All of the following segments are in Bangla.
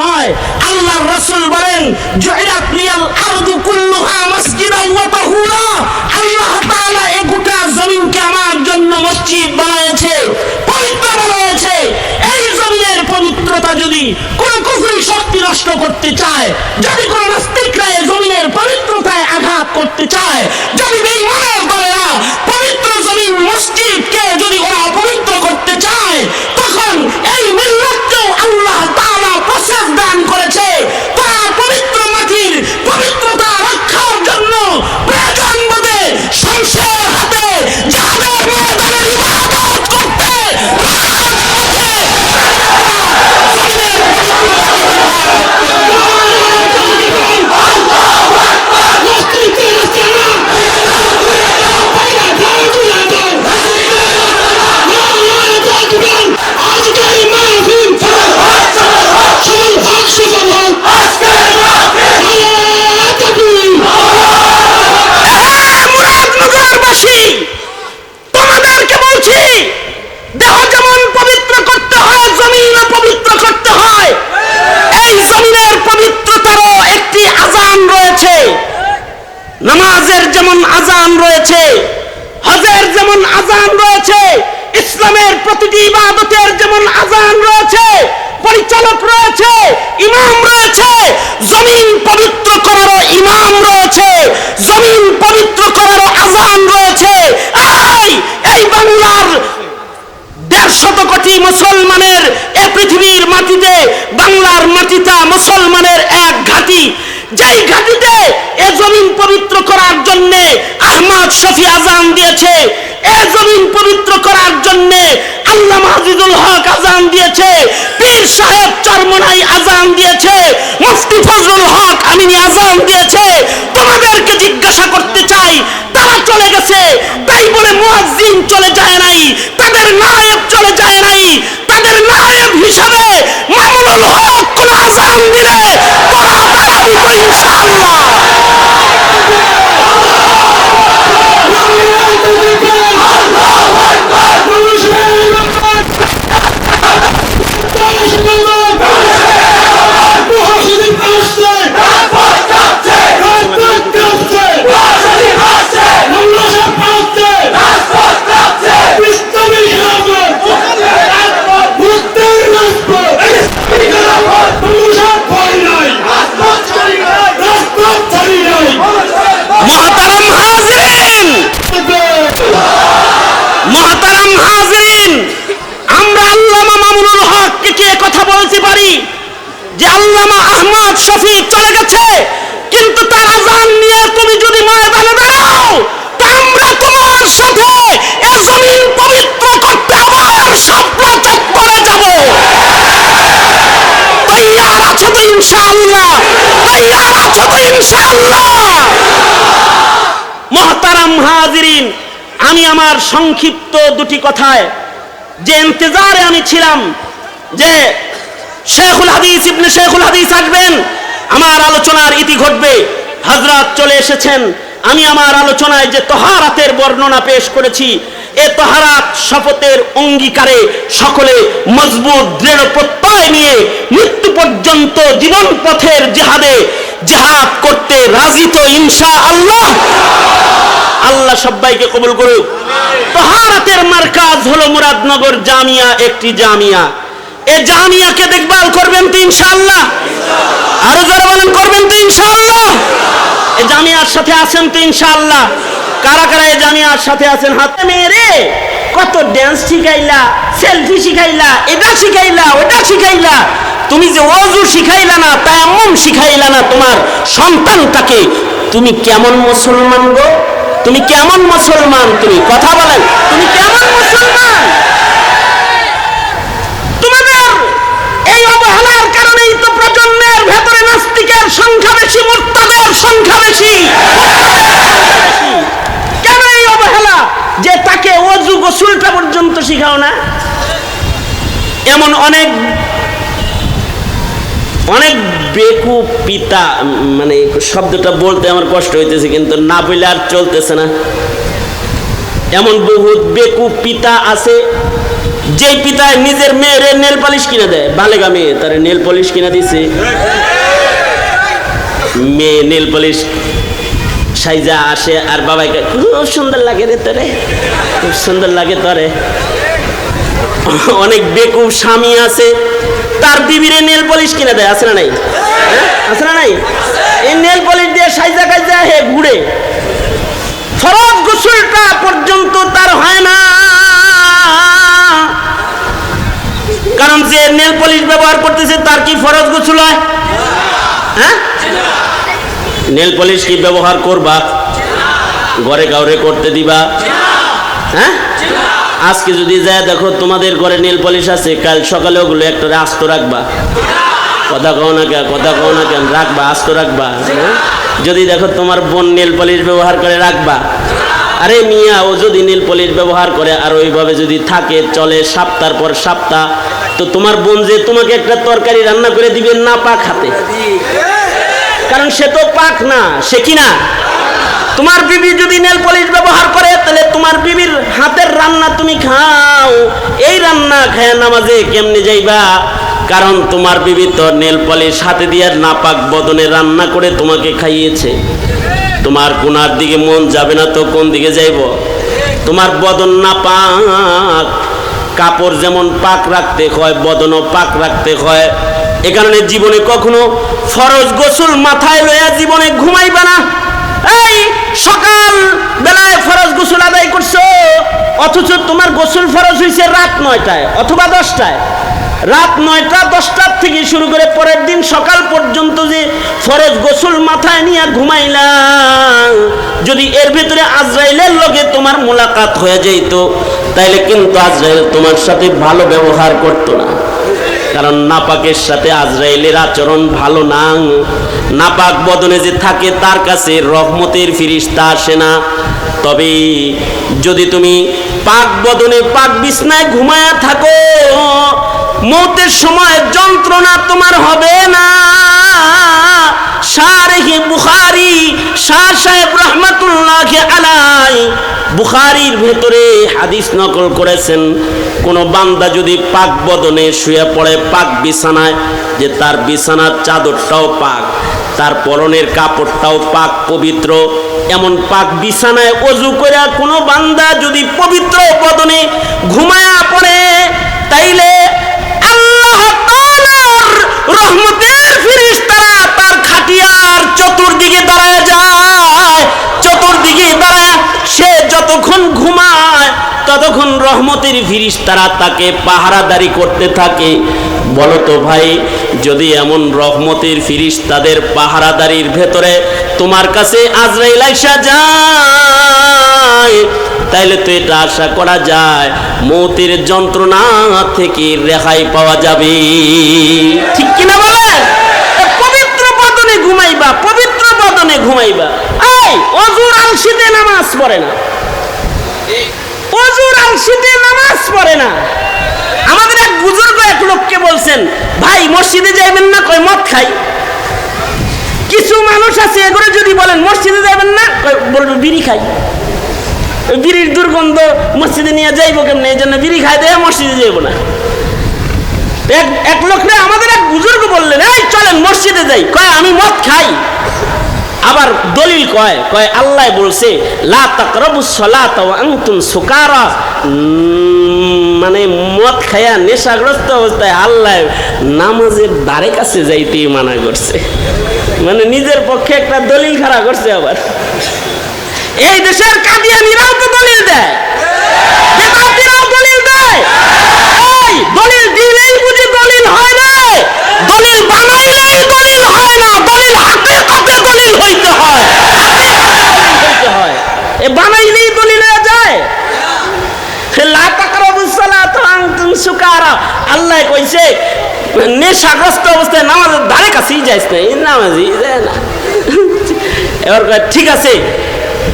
নয় আল্লাহ রসুল বলেন জয়রাত লিয়াল আরদু কুল্লুহা মসজিদান ওয়া তাহুরা। আল্লাহ তাআলা এই গোটা জমিনকে আমার জন্য মসজিদ বানিয়েছে, পবিত্র বানিয়েছে। এই জমিনের পবিত্রতা যদি কোন কুফরি শক্তি নষ্ট করতে চায়, যদি কোন নাস্তিকরা এই জমিনের পবিত্রতায় আঘাত করতে চায়, যদি বেঈমানের দলেরা পবিত্র জমিন মসজিদকে যদি ওরা অপবিত্র করতে চায় তখন এই মিল্লাতকেও আল্লাহ তাআলা প্রসেস দান করেছে তারা পবিত্র মাটির পবিত্রতা রক্ষার জন্য প্রয়োজন বোধে শমশের হাতে যাদের ময়দানে ইবাদত করতে রাজপথে মুরাদনগরবাসী তোমাদেরকে বলছি দেহ যেমন পবিত্র করতে হয় জমিন পবিত্র করতে হয় এই জমিনের পবিত্রতারও একটি আজান রয়েছে নামাজের যেমন আজান রয়েছে হজের যেমন আজান রয়েছে ইসলামের প্রতিটি ইবাদতের যেমন আজান রয়েছে পরিচালক রয়েছে ইমাম রয়েছে জমিন পবিত্র করারও ইমাম রয়েছে জমিন পবিত্র করারও আজান রয়েছে এই এই বাংলার দেড় শত কোটি মুসলমানের এ পৃথিবীর মাটিতে বাংলার মাটিটা মুসলমানের এক ঘাটি যেই ঘাটিতে এ জমিন পবিত্র করার জন্য আহমদ শফি আজান দিয়েছে। এ জমিন পবিত্র করার জন্য আল্লাহ মাহজুদুল হক আজান দিয়েছে। পীর সাহেব চরমনাই আজান দিয়েছে। মুফতি ফজলুল হক আমিনী আজান দিয়েছে। তোমাদেরকে জিজ্ঞাসা করতে চাই, তারা চলে গেছে। তাই বলে মুয়াজ্জিন চলে যায় নাই, তাদের নায়েব চলে যায় নাই। তাদের নায়েব হিসাবে মামুনুল হক কোন আজান দিলে তোরা তারা দিত ইনশাআল্লাহ মহতারাম হাজরিন মহতারাম হাজরিন আমরা আল্লামা মামুনুল হককে কে কথা বলতে পারি যে আল্লামা আহমদ শফি চলে গেছে। কিন্তু তার আজান নিয়ে তুমি যদি ময়দানে দাঁড়াও আমরা তোমার সাথে এ জমিন পবিত্র করতে আবার শাপলা চত্বরে যাব। তৈয়ার আছো তো ইনশাআল্লাহ, তৈয়ার আছো তো ইনশাআল্লাহ। মহতারাম হাজিরিন, আমি আমার সংক্ষিপ্ত দুটি কথায় যে ইন্তজারে আমি ছিলাম যে শেখুল হাদিস, ইবনে শেখুল হাদিস আসবেন। আমার আলোচনার ইতি ঘটবে। হজরত চলে এসেছেন। আমি আমার আলোচনায় যে তহারাতের বর্ণনা পেশ করেছি, এ তহারাত শপথের অঙ্গীকারে সকলে মজবুত, দৃঢ় প্রত্যয় নিয়ে মৃত্যু পর্যন্ত জীবন পথের জেহাদে জেহাদ করতে রাজি তো ইনশা আল্লাহ আল্লাহ সবাইকে কবুল করুক। তহারাতের মার্কাজ হলো মুরাদনগর জামিয়া, একটি জামিয়া। এ জামিয়াকে দেখভাল করবেন তো ইনশাল্লাহ আরও যারা বলেন, করবেন তো ইনশাল্লাহ এ জামিয়ার সাথে আছেন তো ইনশাল্লাহ কারা কারা এ জামিয়ার সাথে আছেন? হাতে মেরে কত ড্যান্স শিখাইলা সেলফি শিখাইলা, এটা শিখাইলা, ওটা শিখাইলা। তুমি যে অজু শিখাইলা না তা এমন শিখাইলা না তোমার সন্তানটাকে, তুমি কেমন মুসলমান গো? তুমি কেমন মুসলমান? তুমি কথা বলেন, তুমি কেমন মুসলমান তোমাদের এই অবহেলার কারণেই তো প্রজন্মের ভেতরে নাস্তিকের সংখ্যা বেশি মুক্তাদের সংখ্যা বেশি। কেন এই অবহেলা যে তাকে অজু গোসুলটা পর্যন্ত শিখাও না? এমন অনেক অনেক বেকু পিতা মানে শব্দটা বলতে আমার কষ্ট হইতেছে, কিন্তু না বলে আর চলতেছে না। এমন বহুত বেকু পিতা আছে যেই পিতায় নিজের মেয়ের নেল পালিশ কিনে দেয়, বালেগা মেয়ে, তার নেল পলিশ কিনে দিছে। মেয়ে নেল পলিশ সাইজা আসে আর বাবাকে খুব সুন্দর লাগে রে তোরে, খুব সুন্দর লাগে তোরে। অনেক বেকুব স্বামী আছে, তার বিবিরে নেল পলিশ কিনে দেয়, আছে না নাই? হ্যাঁ? আছে না নাই? এই নেল পলিশ দিয়ে সাইজা কাইজা হে ঘুরে। ফরজ গোসলটা পর্যন্ত তার হয় না। কারণ যে নেল পলিশ ব্যবহার করতেছে, তার কি ফরজ গোসল হয়? হ্যাঁ? নেল পলিশ কি ব্যবহার করবা? ঘরে কাউরে করতে দিবা? হ্যাঁ? আজকে যদি যায়, দেখো তোমাদের ঘরে নেল পলিশ আছে, কাল সকালে ওগুলো একটা আস্ত রাখবা। কথা কও না কেন, কথা কও না কেন, রাখবা, আস্ত রাখবা? যদি দেখো তোমার বোন নেল পলিশ ব্যবহার করে, রাখবা। আরে মিয়া, ও যদি নীল পলিশ ব্যবহার করে, আর ওইভাবে যদি থাকে, চলে সপ্তাহ পর সপ্তাহ তো তোমার বোন যে তোমাকে একটা তরকারি রান্না করে দিবে না পাক হাতে। কারণ সে তো পাক না, সে কি না? তোমার বিবি যদি নেল পলিশ ব্যবহার করে, তাহলে তোমার বিবির হাতের রান্না তুমি খাও। এই রান্না খায় নামাজে কেমনে যাইবা? কারণ তোমার বিবি তো নেল পলিশ হাতে দিয়ে নাপাক বদনে রান্না করে তোমাকে খাইয়েছে। তোমার কোনার দিকে মন যাবে না তো কোন দিকে যাইব? তোমার বদন না পাক কাপড় যেমন পাক রাখতে হয়, বদনও পাক রাখতে হয়। এ কারণে জীবনে কখনো ফরজ গোসল মাথায় লইয়া জীবনে ঘুমাইবে না। এই, সকাল বেলায় ফরজ গোসল আদায় করছ? অথচ তোমার গোসল ফরজ হয়েছে রাত নয়টায় অথবা দশটায়। রাত নয়টা, দশটার থেকে শুরু করে পরের দিন সকাল পর্যন্ত যে ফরজ গোসল মাথায় নিয়ে ঘুমাইলা, যদি এর ভিতরে আজরাইলের লগে তোমার মোলাকাত হয়ে যাইত। তাইলে কিন্তু আজরাইল তোমার সাথে ভালো ব্যবহার করতো না। কারণ নাপাকের সাথে আজরাইলের আচরণ ভালো না। নাপাক বদনে যে থাকে তার কাছে রহমতের ফিরিস্তা আসে না। তবে যদি তুমি পাক বদনে পাক বিছনায় ঘুমায়া থাকো, মৌতের সময় যন্ত্রণা তোমার হবে না। শারেহে বুখারি, শাহ সাহেব রহমতুল্লাহ আলাই বুখারির ভেতরে হাদিস নকল করেছেন। বান্দা যদি পাক বদনে শুয়ে পড়ে, পাক বিছানায়, যে তার বিছানার চাদরটাও পাক, তার পরনের কাপড়টাও পাক পবিত্র, এমন পাক বিছানায় অজু করে কোনো বান্দা যদি পবিত্র বদনে ঘুমায়া পড়ে, তাইলে আল্লাহ রহমতের খাটিয়ার চতুর্দিকে দাঁড়ায় যায়, চতুর্দিকে দাঁড়ায়, সে যতক্ষণ ঘুমায়, ততক্ষণ রহমতের ফিরিস্তারা তাকে পাহারাদারি করতে থাকে। বলো তো ভাই, যদি এমন রহমতের ফিরিস্তাদের পাহারাদারির ভেতরে তোমার কাছে আজরাইল আইসা যায়, তাইলে তো এটা আশা করা যায়, মৌতের যন্ত্রণা থেকে রেহাই পাওয়া যাবে। ঠিক কিনা বলে? ঘুমাইবা, পবিত্র বদনে ঘুমাইবা। এই, অজুর আলসিতে নামাজ পড়ে না। অজুর আলসিতে নামাজ পড়ে না। আমাদের এক বুজুর্গ এক লোককে বলছেন, ভাই, মসজিদে যাইবেন না? কই মদ খাই। কিছু মানুষ আছে, এগুলো যদি বলেন, মসজিদে যাবেন না? বলবে, বিড়ি খাই। বিড়ির দুর্গন্ধ মসজিদে নিয়ে যাইবো কেমনে? এই জন্য বিড়ি খাই দেয় মসজিদে যাইবো না। এক এক লোকরে আমাদের এক বুজুর্গ বললেন, এই চলেন মসজিদে যাই। কয়, আমি মদ খাই। আবার দলিল কয় কয়, আল্লাহ বলছে মানে মদ খায়া নেশাগ্রস্ত অবস্থায় আল্লাহ নামাজের ধারে কাছে যাইতে মানা করছে। মানে নিজের পক্ষে একটা দলিল খাড়া করছে আবার। এই দেশের কাদিয়ানিরাও তো দলিল দেয়। দলিল দেয়। দলিল না দলিল হয় না দলিল হাতে হাতে দলিল হইতে হয়। হইতে হয় এ বানাইলেই দলিল হয়ে যায় আল্লাহ কইছে, নেশাগ্রস্ত অবস্থায় নামাজের ধারে কাছেই যাইস না, এই নামাজই যায় না। এবার ঠিক আছে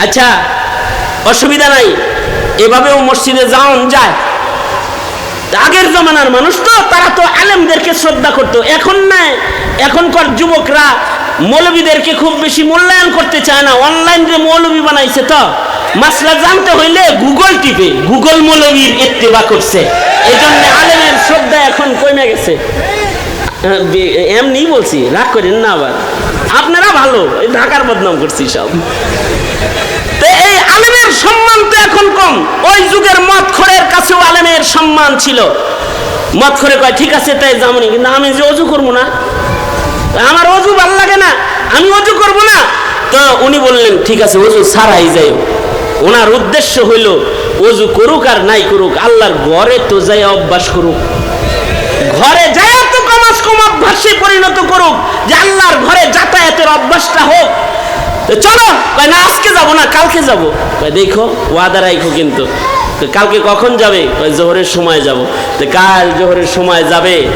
আচ্ছা অসুবিধা নাই, এভাবেও মসজিদে যাওন যায়। আগের জমানার মানুষ তো, তারা তো আলেমদেরকে শ্রদ্ধা করতো। এখন না এখনকার যুবকরা মৌলবীদেরকে খুব বেশি মূল্যায়ন করতে চায় না। অনলাইন যে মৌলবী বানাইছে তো, মাসলা জানতে হইলে গুগল টিপে। গুগল মৌলবীর ইত্তেবা করছে। এই জন্য আলেমের শ্রদ্ধা এখন কমে গেছে। এমনি বলছি, রাগ করেন না আবার। আপনারা ভালো ঢাকার বদনাম করছি সব। সম্মান তো এখন কম। ওই যুগের মত খরের কাছেও আলেমের সম্মান ছিল। মত খরে কয়, ঠিক আছে, তাই যামনি কিন্তু আমি যে অজু করব না? আমার অজু ভালো লাগে না, আমি অজু করব না। তো উনি বললেন, ঠিক আছে, অজু সারাই যাই ওনার উদ্দেশ্য হইল, অজু করুক আর নাই করুক, আল্লাহর ঘরে তো যাই অভ্যাস করুক। ঘরে যায় তো কমাস কম অভ্যাসে পরিণত করুক, যে আল্লাহর ঘরে যাতায়াতের অভ্যাসটা হোক। চলো। না, আজকে যাব না, কালকে যাব। কয়, দেখো, ওয়াদা রাখো কিন্তু। কালকে কখন যাবে? জোহরের সময় যাব। তো কাল জোহরের সময় যাবে।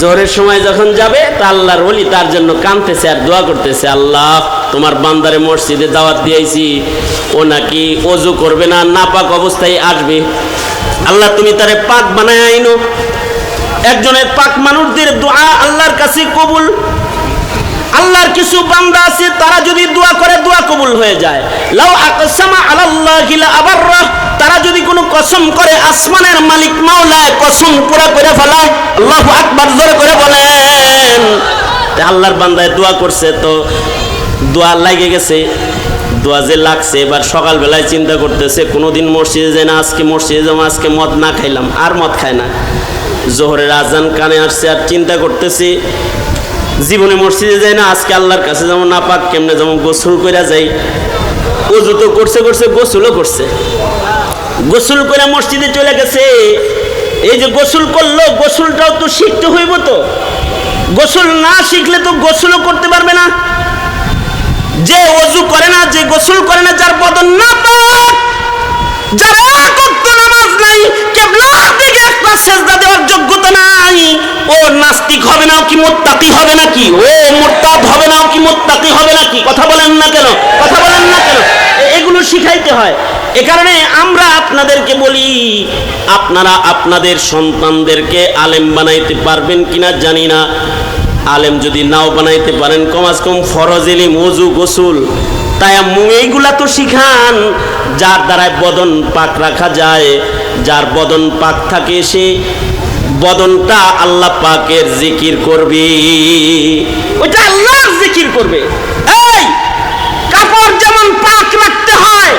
জোহরের সময় যখন যাবে, তা আল্লাহর ওলি তার জন্য কাঁদতেছে আর দোয়া করতেছে, আল্লাহ, তোমার বান্দারে মসজিদে দাওয়াত দিয়েছি। ও নাকি অজু করবে না, নাপাক অবস্থায় আসবে। আল্লাহ, তুমি তারে পাক বানায় আইনো। একজনের পাক মানুষদের দোয়া আল্লাহর কাছে কবুল। আল্লাহর কিছু বান্দা আছে, তারা যদি দোয়া করে, দোয়া কবুল হয়ে যায়। লাউ আকসামা আলাল্লাহি লা আবাররা তারা যদি কোনো কসম করে, আসমানের মালিক মাওলায় কসম পুরা করে ফেলায়, আল্লাহু আকবার জোরে করে বলেন। আল্লাহর বান্দায় দোয়া করছে তো, দোয়া লাগে গেছে, দোয়া যে লাগছে, এবার সকালবেলায় চিন্তা করতেছে, কোনোদিন মসজিদে যায় না, আজকে মসজিদে যাব, আজকে মদ না খাইলাম, আর মদ খায় না। জোহরের আজান কানে আসছে, আর চিন্তা করতেছি জীবনে মসজিদে যায় না, আজকে আল্লাহর কাছে যেমন না পাক কেমনে যেমন গোসল করে যাই। অজু তো করছে করছে, গোসলও করছে। গোসল করে মসজিদে চলে গেছে। এই যে গোসল করল, গোসলটাও তো শিখতে হইব তো। গোসল না শিখলে তো গোসলও করতে পারবে না। যে অজু করে না, যে গোসল করে না, যার বদন না পাক যার নামাজ নাই কেবলার দিকে একটা সেজদা দেওয়ার যোগ্যতা নাই। ও নাস্তিক হবে না কি মোত্তাকি হবে নাকি? ও মোরতাদ হবে না কি মোত্তাকি হবে নাকি? কথা বলেন না কেন? কথা বলেন না কেন? এগুলো শিখাইতে হয়। এ কারণে আমরা আপনাদেরকে বলি, আপনারা আপনাদের সন্তানদেরকে আলেম বানাইতে পারবেন কিনা জানি না। আলেম যদি নাও বানাইতে পারেন কমাস কম ফরজ এলিম ওজু গোসুল। তাই আম্মু এইগুলা তো শিখান। যার দ্বারায় বদন পাক রাখা যায়, যার বদন পাক থাকে সে বদনটা আল্লাহ পাকের জিকির করবে। ওইটা আল্লাহর জিকির করবে। এই, কাপড় যেমন পাক রাখতে হয়,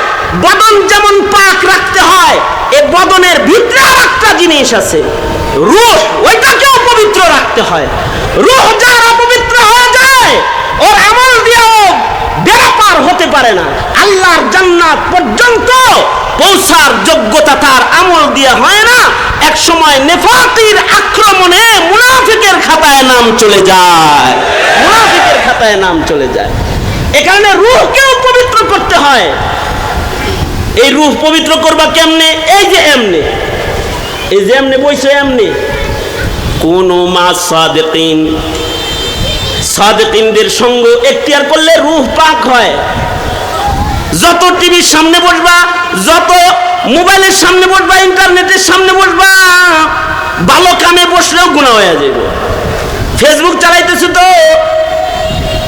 বদন যেমন পাক রাখতে হয়, এ বদনের ভিতরে আর একটা জিনিস আছে। রূহ, ওইটাকেও পবিত্র রাখতে হয়। রূহ যার অপবিত্র হয়ে যায়, ওর পার হতে পারে না। আল্লাহর জান্নাত পর্যন্ত পৌঁছার যোগ্যতা তার আমল দিয়ে হয় না। এক সময় নেফাতির আক্রমণে মুনাফিকের খাতায় নাম চলে যায়। মুনাফিকের খাতায় নাম চলে যায়। এ কারণে রূহকেও পবিত্র করতে হয়। এই রূহ পবিত্র করবা কেমনে? এই যে এমনি। এই যে এমনি বইছো এমনি। কোন মা সাদেকিন। সাদেকিনদের সঙ্গ এখতিয়ার করলে রূহ পাক হয়। যত টিভির সামনে বসবা, যত মোবাইলের সামনে বসবা ইন্টারনেটের সামনে বসবা, ভালো কামে বসলেও গুণা হয়ে যাবে ফেসবুক চালাইতেছো তো,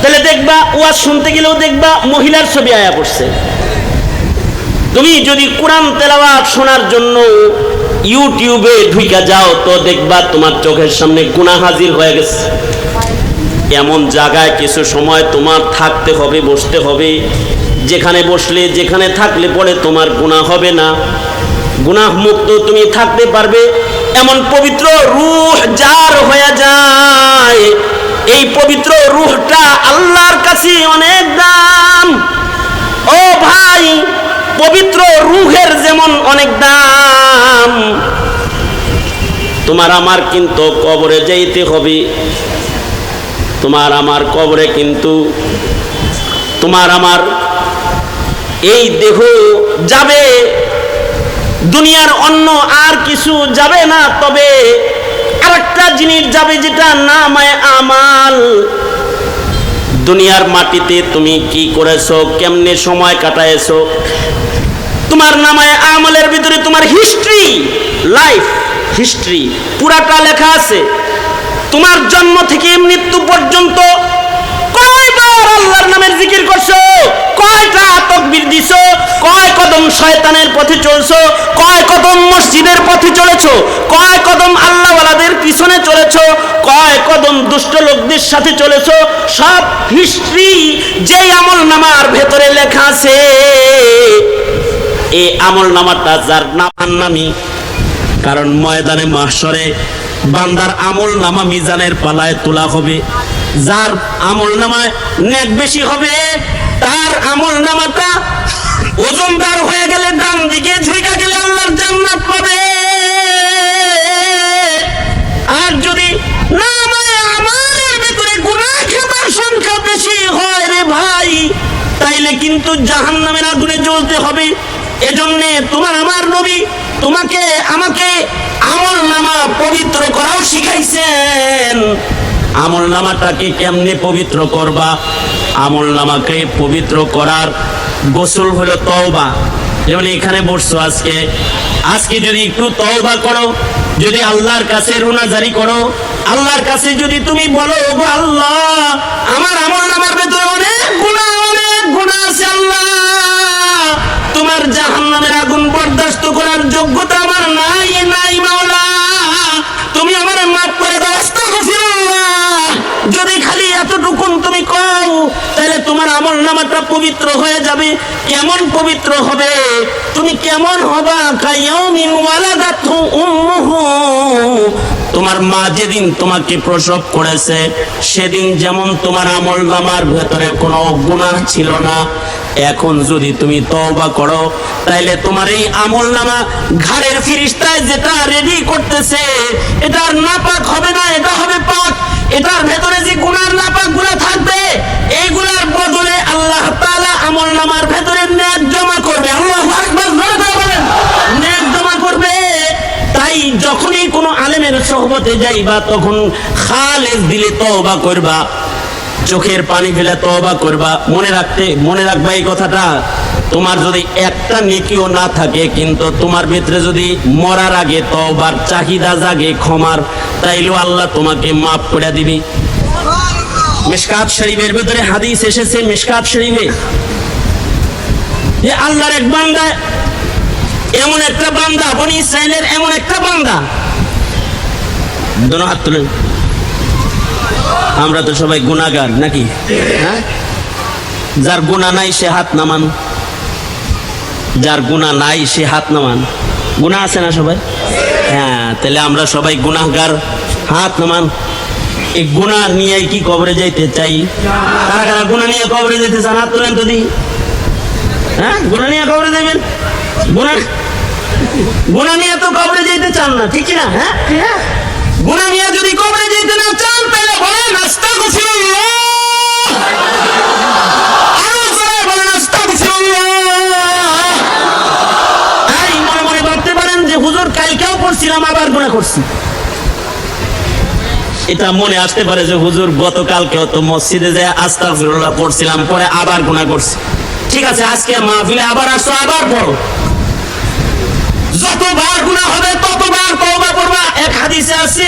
তাহলে দেখবা, ওয়াজ শুনতে গেলেও দেখবা, মহিলার ছবি আয়া পড়ছে। তুমি যদি কোরআন তেলাওয়াত শোনার জন্য ইউটিউবে ঢুইকা যাও, তো দেখবা তোমার চোখের সামনে গুণা হাজির হয়ে গেছে। এমন জায়গায় কিছু সময় তোমার থাকতে হবে, বসতে হবে। যেখানে বসলে, যেখানে থাকলে পরে তোমার গুণা হবে না। গুনাহ মুক্ত তুমি থাকতে পারবে, এমন পবিত্র রূহ যার হয়ে যায়। এই পবিত্র রুহটা আল্লাহর কাছে অনেক দাম। ও ভাই, পবিত্র রুহের যেমন অনেক দাম। তোমার আমার কিন্তু কবরে যাইতে হবে। তোমার আমার কবরে কিন্তু তোমার আমার এই দেহ যাবে, দুনিয়ার অন্য আর কিছু যাবে না, তবে আরেকটা জিনিস যাবে যেটা নামায় আমাল। দুনিয়ার মাটিতে তুমি কি করেছ, কেমনে সময় কাটাইছো তোমার নামায় আমলের ভিতরে তোমার হিস্ট্রি লাইফ হিস্ট্রি পুরাটা লেখা আছে। তোমার জন্ম থেকে মৃত্যু পর্যন্ত কয় কয়বার আল্লাহর নামের জিকির করছ? কয়টা তকবির দিছো? কয় কদম শয়তানের পথে চলছো? কয় কদম মসজিদের পথে চলেছো? কয় কদম আল্লাহওয়ালাদের পিছনে চলেছো? কয় কদম দুষ্ট লোকদের সাথে চলেছো? সব হিস্ট্রি যেই আমল নামার ভেতরে লেখা আছে। এই আমল নামাটা যার নাম নামি কারণ ময়দানে মাসরে বান্দার আমল নামা মিজানের পালায় তোলা হবে। যার আমল নামায় নেক বেশি হবে, তার আমল নামাটা ওজনদার হয়ে গেলে ডান দিকে ঝুঁকা গেলে আল্লাহর জান্নাত পাবে। আর যদি নামায় আমাদের ভিতরে গুনাহ খাবার সংখ্যা বেশি হয় রে ভাই, তাইলে কিন্তু জাহান্নামের আগুনে জ্বলতে হবে। এজন্যে তোমার আমার নবী তোমাকে, আমাকে আমল নামা পবিত্র করাও শিখাইছেন। আমল নামাটাকে কেমনে পবিত্র করবা? আমল নামাকে পবিত্র করার গোসল হলো তওবা। যেমন এখানে বসছো আজকে। আজকে যদি একটু তওবা করো, যদি আল্লাহর কাছে রুনাজারি করো, আল্লাহর কাছে যদি তুমি বলো, "ওগো আল্লাহ, আমার আমল নামার ভেতরে অনেক গুণা অনেক গুণা আছে আল্লাহ। তোমার জাহান্নামের আগুন বরদাস্ত করার যোগ্যতা আমার নাই নাই। তুমি কও, তাহলে তোমার আমল নামাটা পবিত্র হয়ে যাবে। কেমন পবিত্র হবে? তুমি কেমন হবা? কায়াউমিন ওয়ালাদাতহু উম্মুহু। তোমার মা যেদিন তোমাকে প্রসব করেছে, সেদিন যেমন তোমার আমল নামার ভেতরে কোনো গুনাহ ছিল না। এখন যদি তুমি তওবা করো, তাইলে তোমার এই আমল নামা ঘাড়ের ফিরিস্তায় যেটা রেডি করতেছে এটা আর নাপাক হবে না, এটা হবে পাক। এটার ভেতরে যে গুনার নাপাকগুলা থাকবে এইগুলার বদলে আল্লাহ তাআলা আমল নামার ভেতরে ন্যাক জমা করবে আল্লাহু আকবার জোরে করে বলেন ন্যাক জমা করবে তাই যখনই কোনো আলেমের যাইবা, তখন খালেজ দিলে তওবা করবা। চোখের পানি ফেলে তওবা করবা। মনে রাখতে, মনে রাখবা এই কথাটা, তোমার যদি একটা নেকিও না থাকে, কিন্তু তোমার ভিতরে যদি মরার আগে তওবার চাহিদা জাগে, ক্ষমার, তাইলেও আল্লাহ তোমাকে মাফ করে দিবি। মিশকাত শরীফের ভিতরে হাদিস এসেছে, মিশকাত শরীফে। যে আল্লাহর এক বান্দা, এমন একটা বান্দা, বনি ইসরায়েলের এমন একটা বান্দা। হাত তুলেন আমরা তো সবাই গুণাগার, নাকি? হ্যাঁ? যার গুণা নাই, সে হাত নামান। যার গুণা নাই, সে হাত নামান। গুণা আছে না সবাই? হ্যাঁ তাহলে আমরা সবাই গুণাগার, হাত নামান। এই গুণা নিয়ে কি কবরে যাইতে চাই? কারা কারা গুণা নিয়ে কবরে যেতে চান? হাত তোলেন তো দিই হ্যাঁ গুণা নিয়ে কবরে যাবেন গুণা গুণা নিয়ে তো কবরে যেতে চান না, ঠিক না? হ্যাঁ? গুণা গুণা এটা মনে আসতে পারে যে, হুজুর, গতকালকেও তো মসজিদে যে পড়ছিলাম, পরে আবার গুণা করছি। ঠিক আছে, আজকে মাহফিলে আবার আসো, আবার পড়ো। যতবার গুনাহ হবে, ততবার হাদিসে আছে,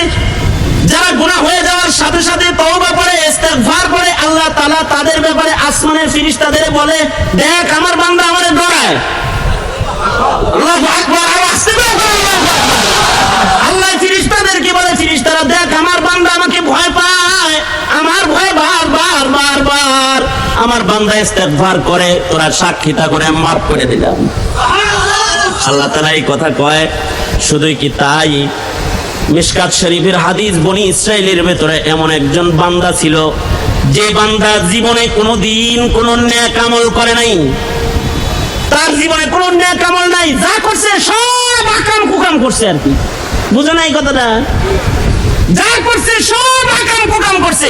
যারা গুনাহ হয়ে যাওয়ার সাথে সাথে তওবা করে, ইস্তেগফার করে, আল্লাহ তাআলা তাদের ব্যাপারে আসমানের ফেরেশতাদের বলে, দেখ আমার বান্দা আমারে ডরায়। আল্লাহু আকবার আর আসতে আল্লাহ ফেরেশতাদেরকে বলে ফেরেশতারা দেখ আমার বান্দা আমাকে ভয় পায়। আমার ভয় বার বার বার বার। আমার বান্দা ইস্তেগফার করে, তোরা সাক্ষীতা করে মাফ করে দিলাম। আল্লাহ তালা এই কথা কয়, শুধুই কি তাই? মিশকাত শরীফের হাদিস বনি ইসরায়েলের ভেতরে এমন একজন বান্দা ছিল, যে বান্দা জীবনে কোনো দিন কোনো ন্যাক আমল করে নাই। তার জীবনে কোনো ন্যাক আমল নাই, যা করছে সব আকাম কুকাম করছে আর কি। বুঝো না এই কথাটা? যা করছে সব আকাম কুকাম করছে,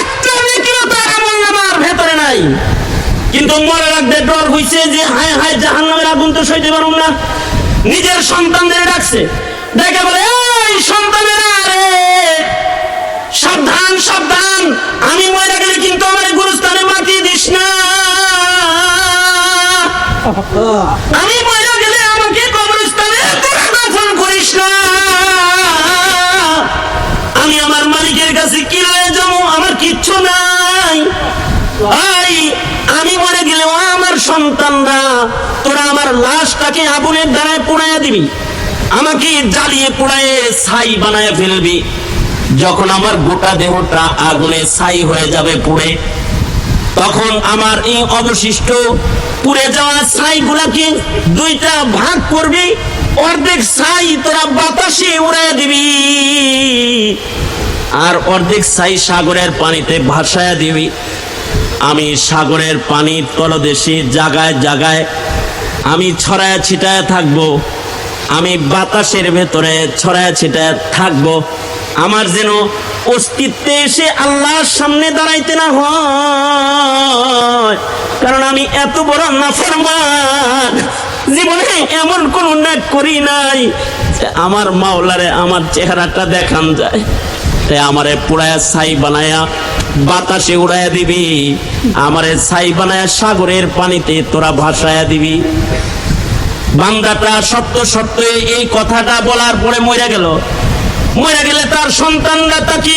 একটা নেকিও তার আমল নামার ভেতরে নাই। কিন্তু মরার আগে ডর হইছে যে হায় হায় জাহান নামের আগুন তো সইতে পারুম না। নিজের সন্তানদের ডাকছে দেখে বলে, এই সন্তানেরা রে, সাবধান সাবধান। আমি মরে গেলে কিন্তু আমার গুরুস্থানে মাটি দিস না। আমি মরে গেলে আমাকে কবরস্থানে দাফন করিস না। আমি আমার মালিকের কাছে কি হয়ে যাব, আমার কিচ্ছু নাই। ভাই আমি মরে গেলেও আমার সন্তানরা, তোরা আমার লাশটাকে আগুনের দ্বারায় পোড়াইয়া দিবি। আমাকে জ্বালিয়ে পোড়াইয়ে ছাই বানায় ফেলবি। যখন আমার গোটা দেহটা আগুনে ছাই হয়ে যাবে পুড়ে, তখন আমার এই অবশিষ্ট পুড়ে যাওয়া ছাইগুলাকে দুইটা ভাগ করবি, অর্ধেক ছাই তোরা বাতাসে উড়াই দিবি। আর অর্ধেক ছাই সাগরের পানিতে ভাসায়া দিবি। আমি সাগরের পানির তলদেশে জাগায় জাগায় আমি ছড়ায় ছিটায় থাকব। আমি বাতাসের ভেতরে ছড়ায় ছিটায় থাকব। আমার যেন অস্তিত্বে এসে আল্লাহর সামনে দাঁড়াইতে না হয়। কারণ আমি এত বড় নাফরমান। জীবনে এমন কোন ন্যাক করি নাই আমার মাওলারে আমার চেহারাটা দেখান যায়। তাই আমারে পুরায়া ছাই বানায়া বাতাসে উড়াইয়া দিবি। আমারে ছাই বানায়া সাগরের পানিতে তোরা ভাসায়া দিবি। বান্দাটা সত্য সত্য এই কথাটা বলার পরে মরে গেল। মরে গেলে তার সন্তানরা তাকে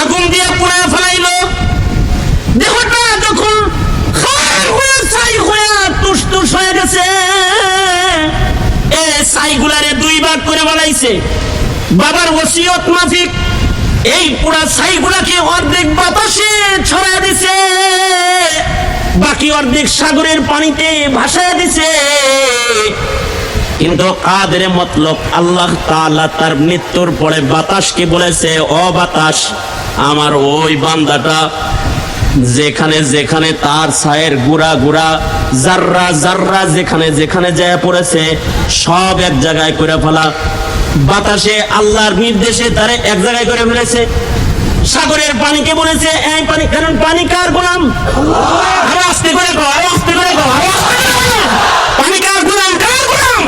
আগুন দিয়ে পুড়ায় ফেলাইলো। দেহটা যখন হয়ে গেছে, এ ছাইগুলারে দুই ভাগ করে বাবার মাফিক, এই পুরা ছাইগুলাকে অর্ধেক বাতাসে ছড়া দিছে। বাকি অর্ধেক সাগরের পানিতে ভাসায় দিছে। কিন্তু কাদের মতলব আল্লাহ তাআলা তার মৃত্যুর পরে বাতাসকে বলেছে, ও বাতাস, আমার ওই বান্দাটা যেখানে যেখানে তার ছায়ের গুড়া গুড়া, জাররা জাররা যেখানে যেখানে যায় পড়েছে, সব এক জায়গায় করে ফেলা। বাতাসে আল্লাহর নির্দেশে তারে এক জায়গায় করে ফেলেছে। সাগরের পানিকে বলেছে, এই পানি, কারণ পানি কার গোলাম? আরও আস্তে করে কো আরও আস্তে করে কো। পানি কার গোলাম কার গোলাম?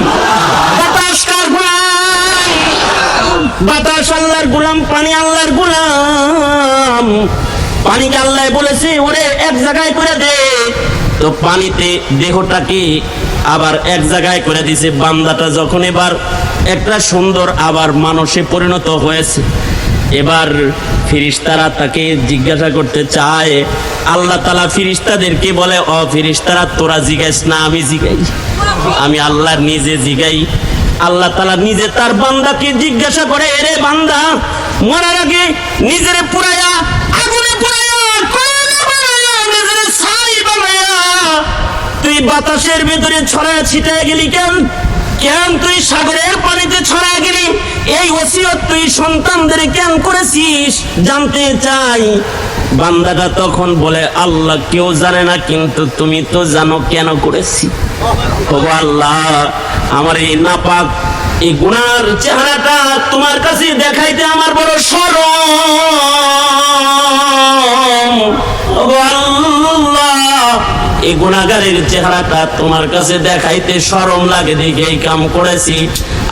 বাতাস কার গোলাম? বাতাস আল্লাহর গোলাম, পানি আল্লাহর গোলাম। পানিকে আল্লাহ বলেছে, ওরে, এক জায়গায় করে দে। তো পানিতে দেহটাকে আবার এক জায়গায় করে দিছে বান্দাটা যখন এবার একটা সুন্দর আবার মানুষে পরিণত হয়েছে এবার ফিরিস্তারা তাকে জিজ্ঞাসা করতে চায়, আল্লাহ তালা ফিরিস্তাদেরকে বলে অ ফিরিস্তারা, তোরা জিজ্ঞাস না, আমি জিগাই। আমি আল্লাহর নিজে জিগাই। আল্লাহ তালা নিজে তার বান্দাকে জিজ্ঞাসা করে, এরে বান্দা, মরার আগে নিজেরে পুরাইয়া, আগুনে তুই বাতাসের ভেতরে ছড়া ছিটায় গেলি কেন? কেন তুই সাগরের পানিতে ছড়া গেলি এই ওসিয়ত তুই সন্তানদের কেন করেছিস জানতে চাই। বান্দাটা তখন বলে, আল্লাহ কেউ জানে না, কিন্তু তুমি তো জানো কেন করেছি। আল্লাহ, আমার এই নাপাক, এই গুনার চেহারাটা তোমার কাছে দেখাইতে আমার বড় সরম। আল্লাহ এই গুণাগারের চেহারাটা তোমার কাছে দেখাইতে সরম লাগে দেখে এই কাম করেছি।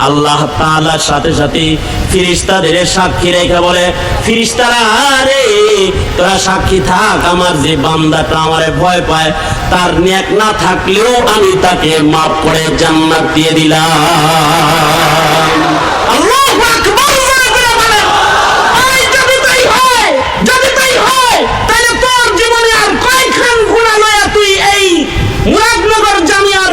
আল্লাহ তাআলার সাথে সাথে ফিরিস্তাদের সাক্ষী রেখে বলে, ফিরিস্তারা রে তোরা সাক্ষী থাক, আমার যে বান্দাটা আমারে ভয় পায়, তার ন্যাক না থাকলেও আমি তাকে মাফ করে জান্নাত দিয়ে দিলাম। আকবার জোরে করে বলেন। এই যদি তাই হয়, যদি তাই হয়, তাহলে তোর জীবনে আর কয়খান গুনাহ লইয়া তুই এই মুরাদনগর জামিয়ার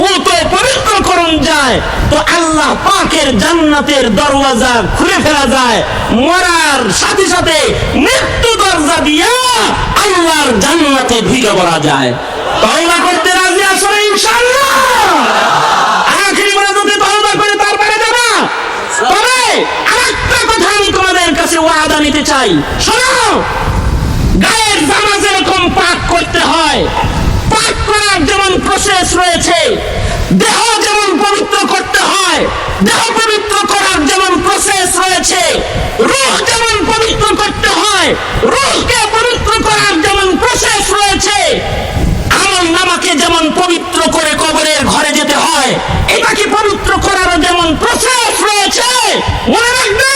পুত পবিত্র যায়, তো আল্লাহ পাকের জান্নাতের দরওয়াজা খুলে ফেলা যায়। মরার সাথে সাথে মৃত্যু দরজা দিয়া আল্লাহর জান্নাতে ঢুকে পড়া যায়। তওবা করতে রাজি আসো না ইনশাআল্লাহ? আখিরি মোনাজাতে তওবা করে তারপরে যাবা। তবে আরেকটা কথা আমি কাছে ওয়াদা নিতে চাই। শোনো, গায়ের জামা যেরকম পাক করতে হয় পাক করার যেমন প্রসেস রয়েছে, দেহ যেমন পবিত্র করতে হয়, দেহ পবিত্র করার যেমন প্রসেস রয়েছে, রূহ যেমন পবিত্র করতে হয়, রূহকে পবিত্র করার যেমন প্রসেস রয়েছে আমল নামাকে যেমন পবিত্র করে কবরের ঘরে যেতে হয়, এটাকে পবিত্র করার যেমন প্রসেস রয়েছে, মনে রাখবে,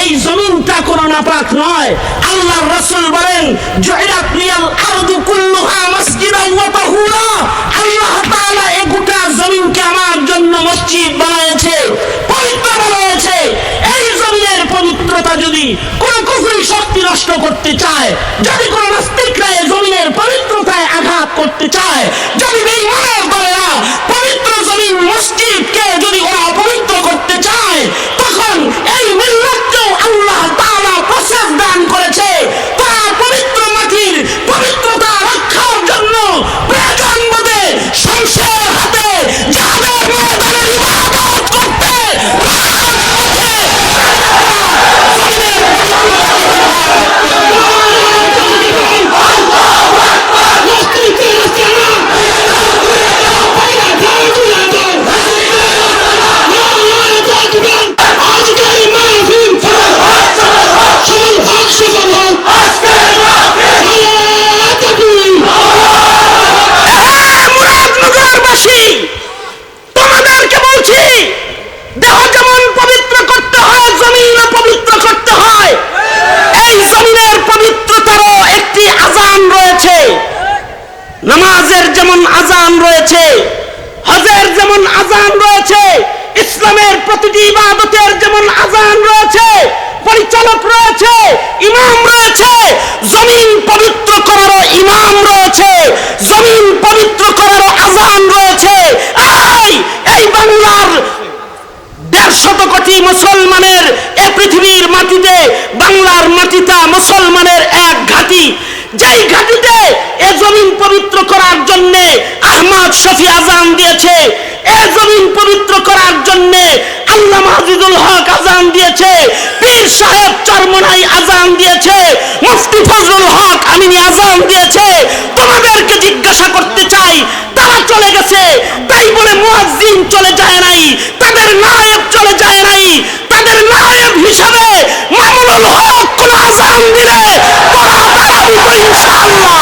এই জমিনটা কোনো নাপাক নয়। আল্লাহ রাসূল বলেন জয়রাত লিয়াল আরদু কুল্লুহা মাসজিদান ওয়া তাহুরা। আল্লাহ তাআলা এই গোটা জমিনকে আমার জন্য মসজিদ বানিয়েছে, পবিত্র বানিয়েছে। পবিত্রতা যদি কোনো কুফরি শক্তি নষ্ট করতে চায়, যদি কোনো নাস্তিকরা জমিনের পবিত্রতায় আঘাত করতে চায়, যদি বেঈমানের দলেরা পবিত্র জমিন, মসজিদকে যদি ওরা অপবিত্র করতে চায়, তখন এই মিল্লাতকেও আল্লাহ তাআলা প্রসেস দান করেছে। নামাজের যেমন আজান রয়েছে, হজের যেমন আজান রয়েছে, ইসলামের প্রতিটি ইবাদতের যেমন আজান রয়েছে, পরিচালক রয়েছে, ইমাম রয়েছে, জমিন পবিত্র করারও ইমাম রয়েছে, জমিন পবিত্র করারও আজান রয়েছে। এই এই বাংলার দেড় শত কোটি মুসলমানের এ পৃথিবীর মাটিতে, বাংলার মাটিটা মুসলমানের এক ঘাটি যেই ঘাটিতে এ জমিন পবিত্র করার জন্য আহমদ শফি আজান দিয়েছে। এ জমিন পবিত্র করার জন্য আল্লাহ মাহজিদুল হক আজান দিয়েছে। পীর সাহেব চরমনাই আজান দিয়েছে। মুফতি ফজলুল হক আমিনী আজান দিয়েছে। তোমাদেরকে জিজ্ঞাসা করতে চাই, তারা চলে গেছে। তাই বলে মুয়াজ্জিন চলে যায় নাই তাদের নায়েব চলে যায় নাই তাদের নায়েব হিসাবে মামুনুল হক কোন আজান দিলে তোরা তারা দিত ইনশাআল্লাহ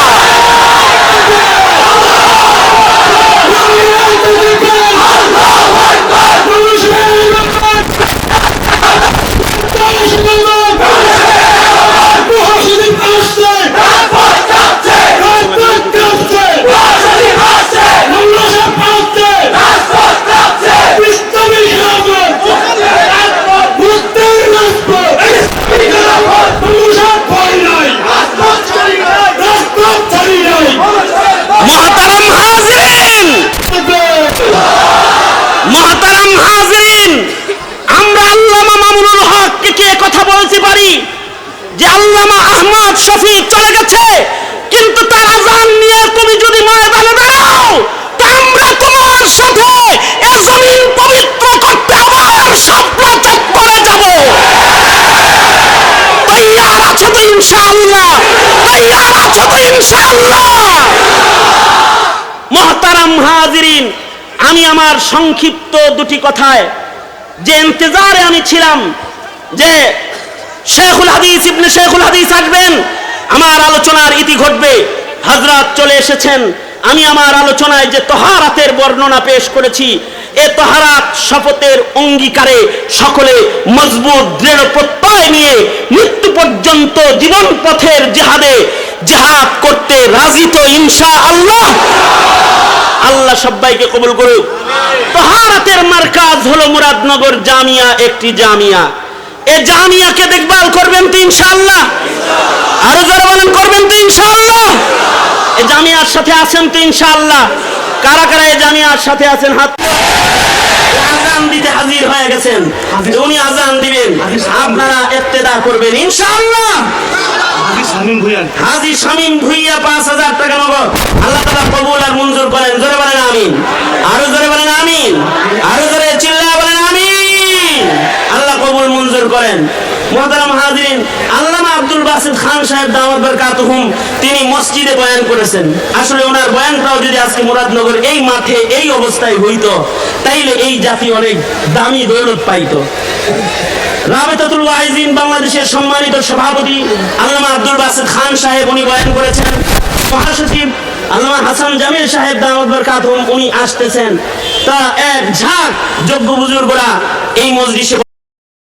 মহতারাম হাজরিন মহতারাম হাজরিন আমরা আল্লামা মামুনুল হককে কে কথা বলতে পারি যে আল্লামা আহমদ শফি চলে গেছে কিন্তু তার আজান নিয়ে তুমি যদি ময়দানে দাঁড়াও তা আমরা তোমার সাথে এ জমিন পবিত্র করতে আবার শাপলা চত্বরে যাব তৈয়ার আছো তো ইনশাআল্লাহ তৈয়ার আছো তো ইনশাআল্লাহ মহতারাম হাজিরিন আমি আমার সংক্ষিপ্ত দুটি কথায় যে ইন্তজারে আমি ছিলাম, যে শেখুল হাদিস, ইবনে শেখুল হাদিস আসবেন, আমার আলোচনার ইতি ঘটবে। হজরত চলে এসেছেন। আমি আমার আলোচনায় যে তহারাতের বর্ণনা পেশ করেছি, এ তহারাত শপথের অঙ্গীকারে সকলে মজবুত, দৃঢ় প্রত্যয় নিয়ে মৃত্যু পর্যন্ত জীবন পথের জেহাদে জেহাদ করতে রাজি তো ইনশা আল্লাহ আল্লাহ সবাইকে কবুল করুক। তহারাতের মার্কাজ হলো মুরাদনগর জামিয়া, একটি জামিয়া। এ জামিয়াকে দেখভাল করবেন তো ইনশাআল্লাহ। আরও যারা বলেন, করবেন তো ইনশাআল্লাহ। এ জামিয়ার সাথে আছেন তো ইনশাআল্লাহ। কারা কারা এ জামিয়ার সাথে আছেন? হাত আজান দিতে হাজির হয়ে গেছেন। উনি আজান দিবেন। আপনারা ইত্তেদা করবেন ইনশাআল্লাহ। হাজি শামীম ভুইয়া। পাঁচ হাজার টাকা নগদ। আল্লাহ তালা কবুল আর মঞ্জুর করেন। জোরে বলেন আমিন। আরও জোরে বলেন আমিন। আরও জোরে কবুল মঞ্জুর করেন। আল্লামা আব্দুল বাসিদ খান সাহেব দাওয়াত তিনি মসজিদে বয়ান করেছেন। আসলে ওনার বয়ানটাও যদি আজকে মুরাদনগর এই মাঠে এই অবস্থায় তাইলে এই জাতি অনেক দামি দৌলত বাংলাদেশের সম্মানিত সভাপতি আল্লামা আব্দুল বাসিদ খান সাহেব উনি বয়ান করেছেন। মহাসচিব আল্লামা হাসান জামিল সাহেব উনি আসতেছেন। তা এক ঝাঁক যোগ্য বুজুর্গরা এই মজলিসে